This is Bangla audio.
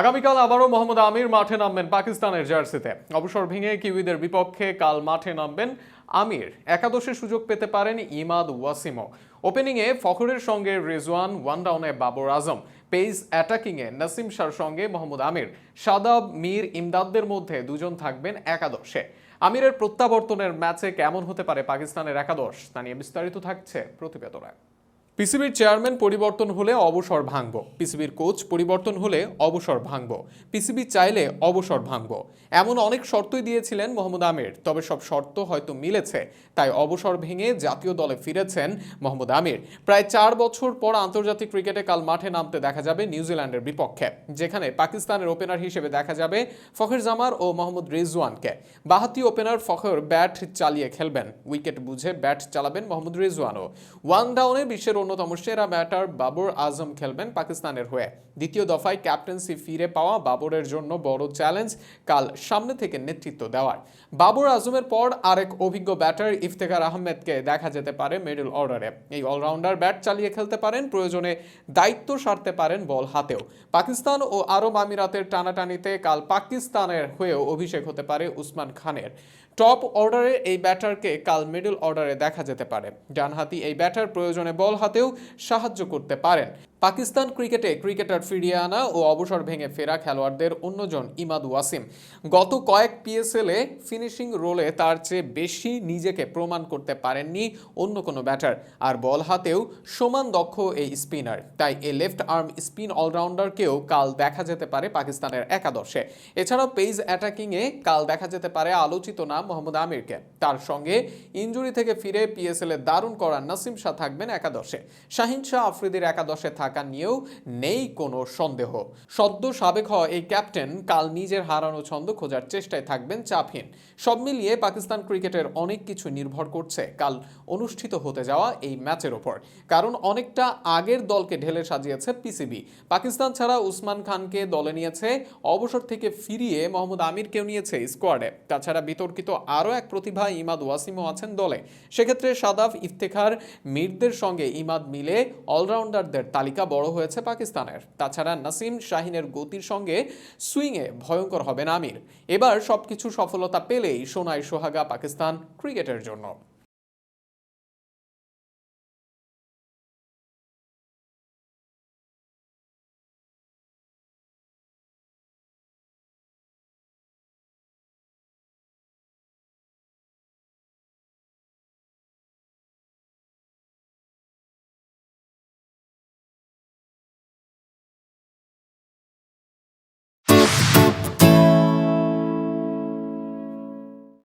আগামীকাল আবারও মোহাম্মদ আমির মাঠে নামবেন পাকিস্তানের জার্সিতে। অবসর ভেঙে কিউইদের বিপক্ষে কাল মাঠে নামবেন আমির। একাদশে সুযোগ পেতে পারেন ইমাদ ওয়াসিমও। ওপেনিংয়ে ফখরের সঙ্গে রেজওয়ান ওয়ান ডাউনে বাবর আজম। পেস অ্যাটাকিংয়ে নাসিম শাহর সঙ্গে মোহাম্মদ আমির। সাদাব, মীর, ইমদাদদের মধ্যে দুজন থাকবেন একাদশে। আমিরের প্রত্যাবর্তনের ম্যাচে কেমন হতে পারে পাকিস্তানের একাদশ, তা নিয়ে বিস্তারিত থাকছে প্রতিবেদনায় পিসিবির চেয়ারম্যান পরিবর্তন হলে অবসর ভাঙব। পিসিবির কোচ পরিবর্তন হলে অবসর ভাঙব। পিসিবি চাইলে অবসর ভাঙব। এমন অনেক শর্তই দিয়েছিলেন মোহাম্মদ আমির, তবে সব শর্ত হয়তো মিলেছে, তাই অবসর ভেঙে জাতীয় দলে ফিরেছেন মোহাম্মদ আমির। প্রায় চার বছর পর আন্তর্জাতিক ক্রিকেটে কাল মাঠে নামতে দেখা যাবে নিউজিল্যান্ডের বিপক্ষে, যেখানে পাকিস্তানের ওপেনার হিসেবে দেখা যাবে ফখর জামার ও মোহাম্মদ রিজওয়ানকে। বাহাতি ওপেনার ফখর ব্যাট চালিয়ে খেলবেন, উইকেট বুঝে ব্যাট চালাবেন মোহাম্মদ রিজওয়ানও। ওয়ান ডাউনে বিশ্বের অন্যতম সেরা ব্যাটার বাবর আজম খেলবেন পাকিস্তানের হয়ে। দ্বিতীয় দফায় ক্যাপ্টেন্সি ফিরে পাওয়া বাবরের জন্য বড় চ্যালেঞ্জ কাল সামনে থেকে নেতৃত্ব দেওয়ার। বাবর আজমের পর আরেক অভিজ্ঞ ব্যাটার ইফতেখার আহমেদকে দেখা যেতে পারে মিডল অর্ডারে এই অলরাউন্ডার ব্যাট চালিয়ে খেলতে পারেন, প্রয়োজনে দায়িত্ব সারতে পারেন বল হাতেও। পাকিস্তান ও আরব আমিরাতের টানাটানিতে কাল পাকিস্তানের হয়েও অভিষেক হতে পারে উসমান খানের। টপ অর্ডারে এই ব্যাটারকে কাল মিডল অর্ডারে দেখা যেতে পারে। ডানহাতি এই ব্যাটার প্রয়োজনে বল হাতেও সাহায্য করতে পারেন। পাকিস্তান ক্রিকেটে ক্রিকেটার ফিরিয়ে আনা ও অবসর ভেঙে ফেরা খেলোয়াড়দের অন্যজন ইমাদ ওয়াসিম। গত কয়েক পিএসএলে ফিনিশিং রোলে তার চেয়ে বেশি নিজেকে প্রমাণ করতে পারেননি অন্য কোনো ব্যাটার। আর বল হাতেও সমান দক্ষ এই স্পিনার তাই এই লেফট আর্ম স্পিন অলরাউন্ডারকেও কাল দেখা যেতে পারে পাকিস্তানের একাদশে। এছাড়াও পেজ অ্যাটাকিংয়ে কাল দেখা যেতে পারে আলোচিত নাম মোহাম্মদ আমিরকে। তার সঙ্গে ইঞ্জুরি থেকে ফিরে পিএসএল এ দারুণ করা নাসিম শাহ থাকবেন একাদশে। শাহিন শাহ আফ্রিদির একাদশে থাকা নিয়েও নেই কোনো সন্দেহ। সদ্য সাবেক হওয়া এই ক্যাপ্টেন কাল নিজের হারানো ছন্দ খোঁজার চেষ্টায় থাকবেন চাপহীন সব মিলিয়ে পাকিস্তান ক্রিকেটের অনেক কিছু নির্ভর করছে কাল অনুষ্ঠিত হতে যাওয়া এই ম্যাচের ওপর। কারণ অনেকটা আগের দলকে ঢেলে সাজিয়েছে পিসিবি। পাকিস্তান ছাড়া উসমান খানকে দলে নিয়েছে, অবসর থেকে ফিরিয়ে মোহাম্মদ আমিরকেও নিয়েছে স্কোয়াডে। তাছাড়া বিতর্কিত আরও এক প্রতিভা ইমাদ ওয়াসিমও আছেন দলে। সেক্ষেত্রে সাদাফ ইফতেখার মিরদের সঙ্গে ইমাদ মিলে অলরাউন্ডারদের তালিকা বড় হয়েছে পাকিস্তানের। তাছাড়া নাসিম শাহিনের গতির সঙ্গে সুইংয়ে ভয়ঙ্কর হবেন আমির। এবার সবকিছু সফলতা পেলেই সোনায় সোহাগা পাকিস্তান ক্রিকেটের জন্য।